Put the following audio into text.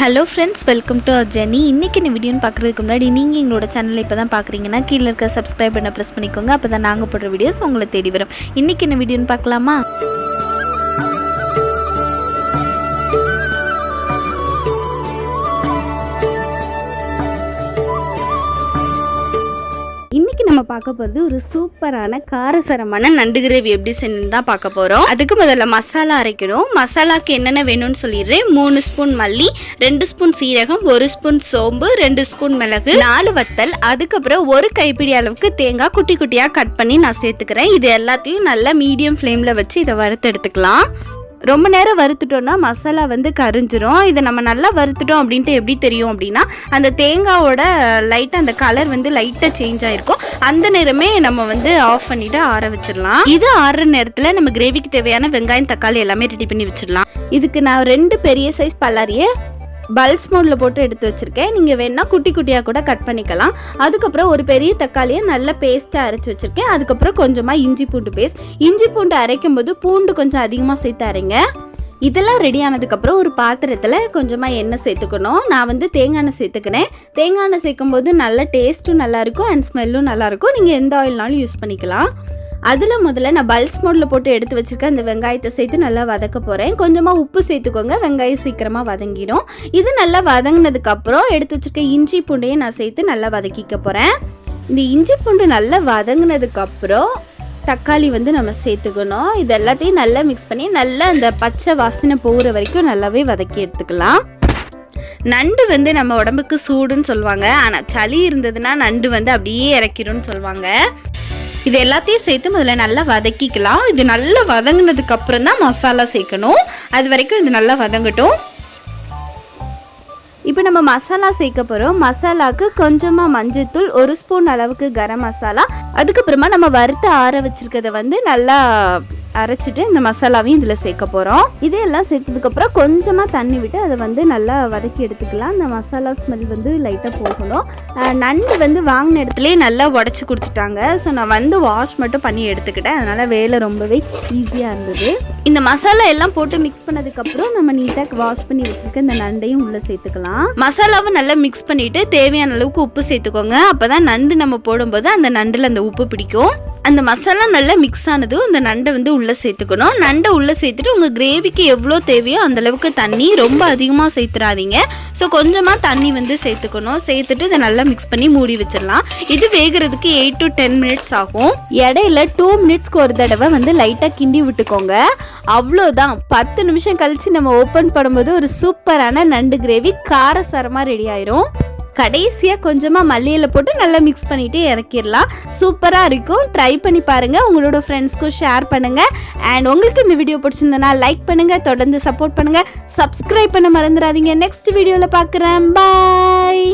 Hello friends welcome to ஜெனி இன்றைக்கி இந்த வீடியோன்னு பார்க்குறதுக்கு முன்னாடி நீங்கள் எங்களோட சேனலை இப்போ தான் பார்க்குறீங்கன்னா கீழே இருக்க சப்ஸ்கிரைப் பண்ண ப்ரெஸ் பண்ணிக்கோங்க. அப்போ தான் நாங்கள் போடுற வீடியோஸ் உங்களை தேடி வரும். இன்றைக்கி என்ன வீடியோன்னு பார்க்கலாமா? நம்ம பார்க்க போகிறது ஒரு சூப்பரான காரசரமான நண்டு கிரேவி. எப்படி செஞ்சு தான் பார்க்க போகிறோம் அதுக்கு முதல்ல மசாலா அரைக்கணும். மசாலாக்கு என்னென்ன வேணும்னு சொல்லிடுறேன். மூணு ஸ்பூன் மல்லி ரெண்டு ஸ்பூன் சீரகம் ஒரு ஸ்பூன் சோம்பு ரெண்டு ஸ்பூன் மிளகு நாலு வத்தல் அதுக்கப்புறம் ஒரு கைப்பிடி அளவுக்கு தேங்காய் குட்டி குட்டியாக கட் பண்ணி நான் சேர்த்துக்கிறேன். இது எல்லாத்தையும் நல்லா மீடியம் ஃப்ளேமில் வச்சு இதை வறுத்து எடுத்துக்கலாம். ரொம்ப நேரம் வறுத்துட்டோம்னா மசாலா வந்து கரிஞ்சிரும். இதை நம்ம நல்லா வறுத்துட்டோம் அப்படின்ட்டு எப்படி தெரியும் அப்படின்னா அந்த தேங்காவோட லைட்டாக அந்த கலர் வந்து லைட்டாக சேஞ்ச் ஆகிருக்கும் அந்த நேரமே நம்ம வந்து ஆஃப் பண்ணிட்டு ஆற வச்சிடலாம். இது ஆறுற நேரத்தில் நம்ம கிரேவிக்கு தேவையான வெங்காயம் தக்காளி எல்லாமே ரெடி பண்ணி வச்சிடலாம். இதுக்கு நான் ரெண்டு பெரிய சைஸ் பல்லாரியை பல்ஸ் மோடில் போட்டு எடுத்து வச்சுருக்கேன். நீங்கள் வேணால் குட்டி குட்டியாக கூட கட் பண்ணிக்கலாம். அதுக்கப்புறம் ஒரு பெரிய தக்காளியை நல்ல பேஸ்ட்டாக அரைச்சி வச்சுருக்கேன். அதுக்கப்புறம் கொஞ்சமாக இஞ்சி பூண்டு பேஸ்ட் இஞ்சி பூண்டு அரைக்கும் போது பூண்டு கொஞ்சம் அதிகமாக சேர்த்து அரைங்க. இதெல்லாம் ரெடி ஆனதுக்கப்புறம் ஒரு பாத்திரத்தில் கொஞ்சமாக எண்ணெய் சேர்த்துக்கணும். நான் வந்து தேங்காய் எண்ணெய் சேர்த்துக்கிறேன். தேங்காய் எண்ணெய் சேர்க்கும் போது நல்ல டேஸ்ட்டும் நல்லாயிருக்கும் அண்ட் ஸ்மெல்லும் நல்லாயிருக்கும் நீங்கள் எந்த ஆயில்னாலும் யூஸ் பண்ணிக்கலாம். அதில் முதல்ல நான் பல்ஸ் மோடில் போட்டு எடுத்து வச்சுருக்க அந்த வெங்காயத்தை சேர்த்து நல்லா வதக்க போகிறேன் கொஞ்சமாக உப்பு சேர்த்துக்கோங்க. வெங்காயம் சீக்கிரமாக வதங்கிடும். இது நல்லா வதங்கினதுக்கப்புறம் எடுத்து வச்சுருக்க இஞ்சி பூண்டையும் நான் சேர்த்து நல்லா வதக்கிக்க போகிறேன் இந்த இஞ்சி பூண்டு நல்லா வதங்கினதுக்கப்புறம் தக்காளி வந்து நம்ம சேர்த்துக்கணும். இது எல்லாத்தையும் நல்லா மிக்ஸ் பண்ணி நல்லா அந்த பச்சை வாசனை போகிற வரைக்கும் நல்லாவே வதக்கி எடுத்துக்கலாம். நண்டு வந்து நம்ம உடம்புக்கு சூடுன்னு சொல்லுவாங்க. ஆனால் சளி இருந்ததுன்னா நண்டு வந்து அப்படியே இறக்கிடும்னு சொல்லுவாங்க. இது எல்லாத்தையும் சேர்த்து முதல்ல நல்லா வதக்கிக்கலாம். இது நல்லா வதங்கினதுக்கு அப்புறம் தான் மசாலா சேர்க்கணும். அது வரைக்கும் இது நல்லா வதங்கட்டும். இப்போ நம்ம மசாலா சேர்க்க போகிறோம் மசாலாவுக்கு கொஞ்சமாக மஞ்சள்தூள் ஒரு ஸ்பூன் அளவுக்கு கரம் மசாலா. அதுக்கப்புறமா நம்ம வறுத்து ஆற வச்சுருக்கதை வந்து நல்லா அரைச்சிட்டு இந்த மசாலாவையும் இதில் சேர்க்க போகிறோம் இதையெல்லாம் சேர்த்ததுக்கப்புறம் கொஞ்சமாக தண்ணி விட்டு அதை வந்து நல்லா வதக்கி எடுத்துக்கலாம். அந்த மசாலா ஸ்மெல் வந்து லைட்டாக போகணும். நண்டு வந்து வாங்கின இடத்துலேயே நல்லா உடச்சி கொடுத்துட்டாங்க. ஸோ நான் வந்து வாஷ் மட்டும் பண்ணி எடுத்துக்கிட்டேன். அதனால் வேலை ரொம்பவே ஈஸியாக இருந்தது. இந்த மசாலா எல்லாம் போட்டு மிக்ஸ் பண்ணதுக்கப்புறம் நம்ம நீட்டாக வாஷ் பண்ணி வச்சுருக்க இந்த நண்டையும் உள்ளே சேர்த்துக்கலாம். மசாலாவை நல்லா மிக்ஸ் பண்ணிவிட்டு தேவையான அளவுக்கு உப்பு சேர்த்துக்கோங்க. அப்போ தான் நண்டு நம்ம போடும்போது அந்த நண்டில் அந்த உப்பு பிடிக்கும். அந்த மசாலா நல்லா மிக்ஸ் ஆனதும் அந்த நண்டை வந்து உள்ளே சேர்த்துக்கணும். நண்டை உள்ளே சேர்த்துட்டு உங்கள் கிரேவிக்கு எவ்வளோ தேவையோ அந்தளவுக்கு தண்ணி ரொம்ப அதிகமாக சேர்த்துறாதீங்க. ஸோ கொஞ்சமாக தண்ணி வந்து சேர்த்துக்கணும். சேர்த்துட்டு இதை நல்லா மிக்ஸ் பண்ணி மூடி வச்சிடலாம். இது வேகிறதுக்கு எயிட் டு டென் மினிட்ஸ் ஆகும். இடையில டூ மினிட்ஸ்க்கு ஒரு தடவை வந்து லைட்டாக கிண்டி விட்டுக்கோங்க. அவ்வளோதான். பத்து நிமிஷம் கழித்து நம்ம ஓப்பன் பண்ணும்போது ஒரு சூப்பரான நண்டு கிரேவி காரசாரமாக ரெடி ஆயிரும். கடைசியாக கொஞ்சமாக மல்லியில் போட்டு நல்லா மிக்ஸ் பண்ணிவிட்டு இறக்கிடலாம். சூப்பராக இருக்கும். ட்ரை பண்ணி பாருங்கள் உங்களோட ஃப்ரெண்ட்ஸ்க்கும் ஷேர் பண்ணுங்கள் அண்ட் உங்களுக்கு இந்த வீடியோ பிடிச்சிருந்தனா லைக் பண்ணுங்கள் தொடர்ந்து சப்போர்ட் பண்ணுங்கள் சப்ஸ்கிரைப் பண்ண மறந்துடாதீங்க. நெக்ஸ்ட் வீடியோவில் பார்க்குறேன் பாய்